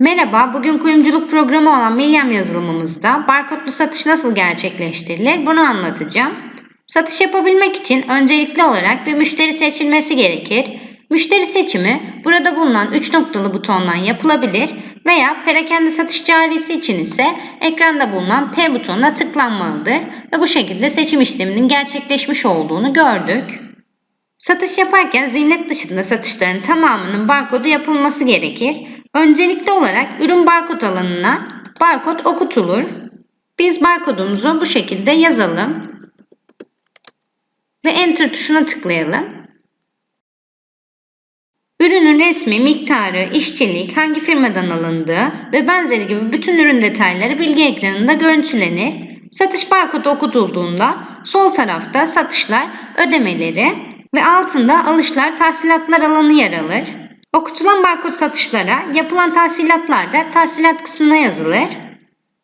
Merhaba, bugün kuyumculuk programı olan Milyam yazılımımızda barkodlu satış nasıl gerçekleştirilir bunu anlatacağım. Satış yapabilmek için öncelikli olarak bir müşteri seçilmesi gerekir. Müşteri seçimi burada bulunan 3 noktalı butondan yapılabilir veya perakende satış carisi için ise ekranda bulunan P butonuna tıklanmalıdır ve bu şekilde seçim işleminin gerçekleşmiş olduğunu gördük. Satış yaparken zihnet dışında satışların tamamının barkodu yapılması gerekir. Öncelikli olarak ürün barkod alanına barkod okutulur. Biz barkodumuzu bu şekilde yazalım ve enter tuşuna tıklayalım. Ürünün resmi, miktarı, işçilik, hangi firmadan alındığı ve benzeri gibi bütün ürün detayları bilgi ekranında görüntülenir. Satış barkodu okutulduğunda sol tarafta satışlar, ödemeleri ve altında alışlar, tahsilatlar alanı yer alır. Okutulan barkod satışlara yapılan tahsilatlar da tahsilat kısmına yazılır.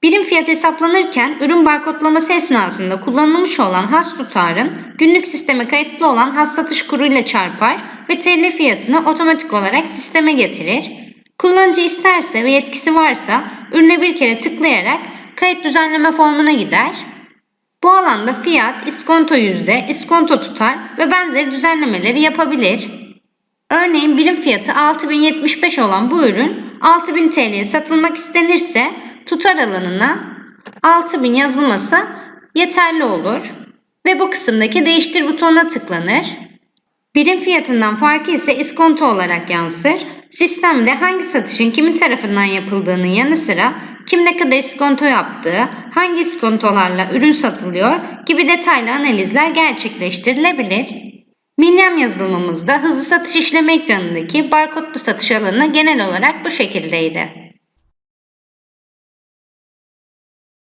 Birim fiyat hesaplanırken ürün barkodlaması esnasında kullanılmış olan has tutarın günlük sisteme kayıtlı olan has satış kuruyla çarpar ve TL fiyatını otomatik olarak sisteme getirir. Kullanıcı isterse ve yetkisi varsa ürüne bir kere tıklayarak kayıt düzenleme formuna gider. Bu alanda fiyat, iskonto yüzde, iskonto tutar ve benzeri düzenlemeleri yapabilir. Örneğin birim fiyatı 6075 olan bu ürün 6000 TL'ye satılmak istenirse tutar alanına 6000 yazılması yeterli olur ve bu kısımdaki değiştir butonuna tıklanır. Birim fiyatından farkı ise iskonto olarak yansır. Sistemde hangi satışın kimin tarafından yapıldığının yanı sıra kim ne kadar iskonto yaptığı, hangi iskontolarla ürün satılıyor gibi detaylı analizler gerçekleştirilebilir. Minyam yazılımımızda hızlı satış işleme ekranındaki barkodlu satış alanı genel olarak bu şekildeydi.